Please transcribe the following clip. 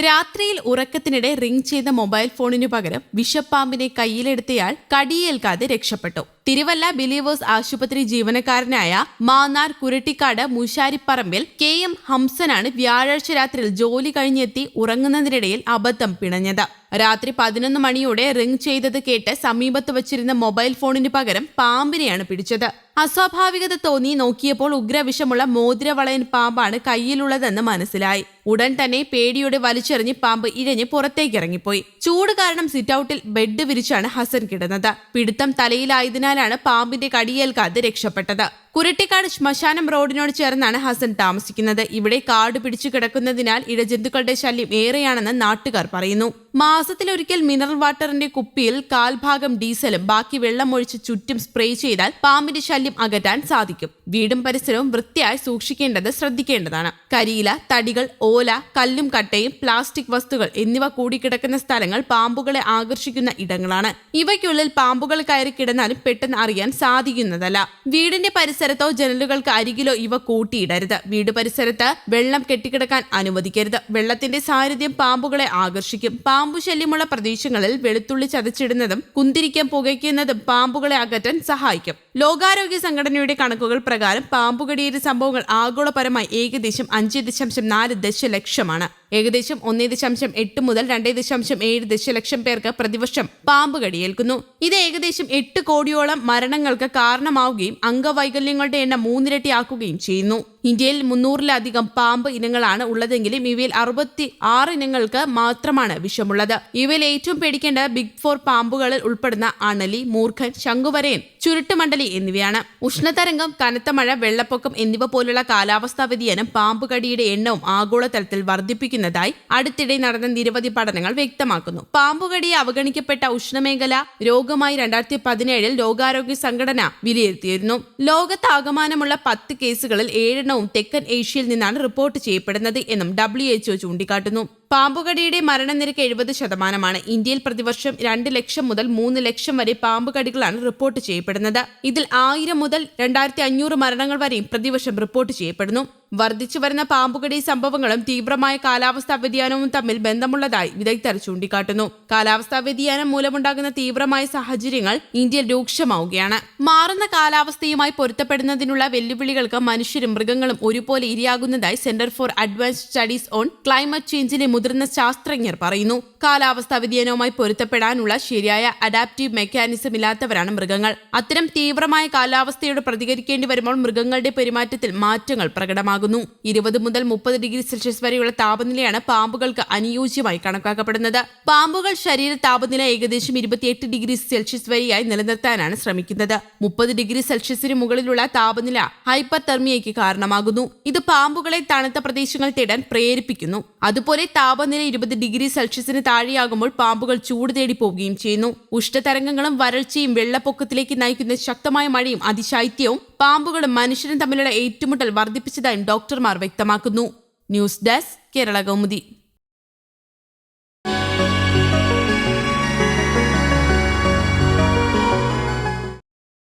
രാത്രിയിൽ ഉറക്കത്തിനിടെ റിംഗ് ചെയ്ത മൊബൈൽ ഫോണിനു പകരം വിഷപ്പാമ്പിനെ കയ്യിലെടുത്തയാൾ കടിയേൽക്കാതെ രക്ഷപ്പെട്ടു. തിരുവല്ല ബിലീവേഴ്സ് ആശുപത്രി ജീവനക്കാരനായ മാന്നാർ കുരട്ടിക്കാട് മുശാരിപ്പറമ്പിൽ കെ എം ഹംസനാണ് വ്യാഴാഴ്ച രാത്രിയിൽ ജോലി കഴിഞ്ഞെത്തി ഉറങ്ങുന്നതിനിടയിൽ അബദ്ധം പിണഞ്ഞത്. രാത്രി പതിനൊന്ന് മണിയോടെ റിംഗ് ചെയ്തത് കേട്ട് സമീപത്ത് വച്ചിരുന്ന മൊബൈൽ ഫോണിന് പകരം പാമ്പിനെയാണ് പിടിച്ചത്. അസ്വാഭാവികത തോന്നി നോക്കിയപ്പോൾ ഉഗ്രവിഷമുള്ള മോതിരവളയൻ പാമ്പാണ് കയ്യിലുള്ളതെന്ന് മനസ്സിലായി. ഉടൻ തന്നെ പേടിയോടെ വലിച്ചെറിഞ്ഞ് പാമ്പ് ഇഴഞ്ഞ് പുറത്തേക്ക് ഇറങ്ങിപ്പോയി. ചൂട് കാരണം സിറ്റ് ഔട്ടിൽ ബെഡ് വിരിച്ചാണ് ഹസൻ കിടന്നത്. പിടുത്തം തലയിലായതിനാലാണ് പാമ്പിന്റെ കടിയേൽക്കാതെ രക്ഷപ്പെട്ടത് കുരട്ടിക്കാട് ശ്മശാനം റോഡിനോട് ചേർന്നാണ് ഹസൻ താമസിക്കുന്നത്. ഇവിടെ കാട് പിടിച്ചു കിടക്കുന്നതിനാൽ ഇഴജന്തുക്കളുടെ ശല്യം ഏറെയാണെന്ന് നാട്ടുകാർ പറയുന്നു. മാസത്തിലൊരിക്കൽ മിനറൽ വാട്ടറിന്റെ കുപ്പിയിൽ കാൽഭാഗം ഡീസലും ബാക്കി വെള്ളം ഒഴിച്ച് ചുറ്റും സ്പ്രേ ചെയ്താൽ പാമ്പിന്റെ ശല്യം അകറ്റാൻ സാധിക്കും. വീടും പരിസരവും വൃത്തിയായി സൂക്ഷിക്കേണ്ടത് ശ്രദ്ധിക്കേണ്ടതാണ്. കരിയില തടികൾ ഓല കല്ലും കട്ടയും പ്ലാസ്റ്റിക് വസ്തുക്കൾ എന്നിവ കൂടിക്കിടക്കുന്ന സ്ഥലങ്ങൾ പാമ്പുകളെ ആകർഷിക്കുന്ന ഇടങ്ങളാണ്. ഇവയ്ക്കുള്ളിൽ പാമ്പുകൾ കയറി കിടന്നാലും പെട്ടെന്ന് അറിയാൻ സാധിക്കുന്നതല്ല. വീടിന്റെ പരിസരത്തോ ജനലുകൾക്ക് അരികിലോ ഇവ കൂട്ടിയിടരുത്. വീട് പരിസരത്ത് വെള്ളം കെട്ടിക്കിടക്കാൻ അനുവദിക്കരുത്. വെള്ളത്തിന്റെ സാന്നിധ്യം പാമ്പുകളെ ആകർഷിക്കും. പാമ്പു ശല്യമുള്ള പ്രദേശങ്ങളിൽ വെളുത്തുള്ളി ചതച്ചിടുന്നതും കുന്തിരിക്കം പുകയ്ക്കുന്നതും പാമ്പുകളെ അകറ്റാൻ സഹായിക്കും. ലോകാരോഗ്യ സംഘടനയുടെ കണക്കുകൾ പ്രകാരം പാമ്പുകടിയേറ്റ സംഭവങ്ങൾ ആഗോളപരമായി ഏകദേശം അഞ്ച് ദശാംശം നാല് ദശലക്ഷമാണ്. ഏകദേശം ഒന്നേ ദശാംശം എട്ട് മുതൽ രണ്ടേ ദശാംശം ഏഴ് ദശലക്ഷം പേർക്ക് പ്രതിവർഷം പാമ്പ് കടിയേൽക്കുന്നു. ഇത് ഏകദേശം എട്ട് കോടിയോളം മരണങ്ങൾക്ക് കാരണമാവുകയും അംഗവൈകല്യങ്ങളുടെ എണ്ണം മൂന്നിരട്ടിയാക്കുകയും ചെയ്യുന്നു. ഇന്ത്യയിൽ മുന്നൂറിലധികം പാമ്പ് ഇനങ്ങളാണ് ഉള്ളതെങ്കിലും ഇവയിൽ അറുപത്തി ആറ് ഇനങ്ങൾക്ക് മാത്രമാണ് വിഷമുള്ളത്. ഇവയിൽ ഏറ്റവും പേടിക്കേണ്ട ബിഗ് ഫോർ പാമ്പുകളിൽ ഉൾപ്പെടുന്ന അണലി മൂർഖൻ ശംഖുവരയൻ ചുരുട്ടുമണ്ഡലി എന്നിവയാണ്. ഉഷ്ണതരംഗം കനത്ത മഴ വെള്ളപ്പൊക്കം എന്നിവ പോലുള്ള കാലാവസ്ഥാ വ്യതിയാനം പാമ്പുകടിയുടെ എണ്ണവും ആഗോളതലത്തിൽ വർദ്ധിപ്പിക്കുന്നതായി അടുത്തിടെ നടന്ന നിരവധി പഠനങ്ങൾ വ്യക്തമാക്കുന്നു. പാമ്പുകടിയെ അവഗണിക്കപ്പെട്ട ഉഷ്ണമേഖല രോഗമായി രണ്ടായിരത്തി പതിനേഴിൽ ലോകാരോഗ്യ സംഘടന വിലയിരുത്തിയിരുന്നു. ലോകത്താകമാനമുള്ള പത്ത് കേസുകളിൽ ഏഴെണ്ണവും തെക്കൻ ഏഷ്യയിൽ നിന്നാണ് റിപ്പോർട്ട് ചെയ്യപ്പെടുന്നത് എന്നും ഡബ്ല്യു എച്ച്ഒ ചൂണ്ടിക്കാട്ടുന്നു. പാമ്പുകടിയുടെ മരണനിരക്ക് എഴുപത് ശതമാനമാണ്. ഇന്ത്യയിൽ പ്രതിവർഷം രണ്ട് ലക്ഷം മുതൽ മൂന്ന് ലക്ഷം വരെ പാമ്പുകടികളാണ് റിപ്പോർട്ട് ചെയ്യപ്പെടുന്നത്. ഇതിൽ ആയിരം മുതൽ രണ്ടായിരത്തി അഞ്ഞൂറ് മരണങ്ങൾ വരെയും പ്രതിവർഷം റിപ്പോർട്ട് ചെയ്യപ്പെടുന്നു. വർദ്ധിച്ചു വരുന്ന പാമ്പുകടി സംഭവങ്ങളും തീവ്രമായ കാലാവസ്ഥാ വ്യതിയാനവും തമ്മിൽ ബന്ധമുള്ളതായി വിദഗ്ധർ ചൂണ്ടിക്കാട്ടുന്നു. കാലാവസ്ഥാ വ്യതിയാനം മൂലമുണ്ടാകുന്ന തീവ്രമായ സാഹചര്യങ്ങൾ ഇന്ത്യയിൽ രൂക്ഷമാവുകയാണ്. മാറുന്ന കാലാവസ്ഥയുമായി പൊരുത്തപ്പെടുന്നതിനുള്ള വെല്ലുവിളികൾക്ക് മനുഷ്യരും മൃഗങ്ങളും ഒരുപോലെ ഇരയാകുന്നതായി centre for advanced studies on climate ചേഞ്ചിലെ മുതിർന്ന ശാസ്ത്രജ്ഞർ പറയുന്നു കാലാവസ്ഥാ വ്യതിയാനവുമായി പൊരുത്തപ്പെടാനുള്ള ശരിയായ അഡാപ്റ്റീവ് മെക്കാനിസം ഇല്ലാത്തവരാണ് മൃഗങ്ങൾ. അത്തരം തീവ്രമായ കാലാവസ്ഥയോട് പ്രതികരിക്കേണ്ടി വരുമ്പോൾ മൃഗങ്ങളുടെ പെരുമാറ്റത്തിൽ മാറ്റങ്ങൾ പ്രകടമാകുന്നു. ഇരുപത് മുതൽ മുപ്പത് ഡിഗ്രി സെൽഷ്യസ് വരെയുള്ള താപനിലയാണ് പാമ്പുകൾക്ക് അനുയോജ്യമായി കണക്കാക്കപ്പെടുന്നത്. പാമ്പുകൾ ശരീര താപനില ഏകദേശം ഇരുപത്തിയെട്ട് ഡിഗ്രി സെൽഷ്യസ് വരെയായി നിലനിർത്താനാണ് ശ്രമിക്കുന്നത്. മുപ്പത് ഡിഗ്രി സെൽഷ്യസിന് മുകളിലുള്ള താപനില ഹൈപ്പർ തെർമിയയ്ക്ക് കാരണമാകുന്നു. ഇത് പാമ്പുകളെ തണുത്ത പ്രദേശങ്ങൾ തേടാൻ പ്രേരിപ്പിക്കുന്നു. അതുപോലെ താപനില ഇരുപത് ഡിഗ്രി സെൽഷ്യസിന് താഴെയാകുമ്പോൾ പാമ്പുകൾ ചൂട് തേടി പോവുകയും ചെയ്യുന്നു. ഉഷ്ണതരംഗങ്ങളും വരൾച്ചയും വെള്ളപ്പൊക്കത്തിലേക്ക് നയിക്കുന്ന ശക്തമായ മഴയും അതിശൈത്യവും പാമ്പുകളും മനുഷ്യരും തമ്മിലുള്ള ഏറ്റുമുട്ടൽ വർദ്ധിപ്പിച്ചതായും ഡോക്ടർമാർ വ്യക്തമാക്കുന്നു. News desk Kerala Kaumudi.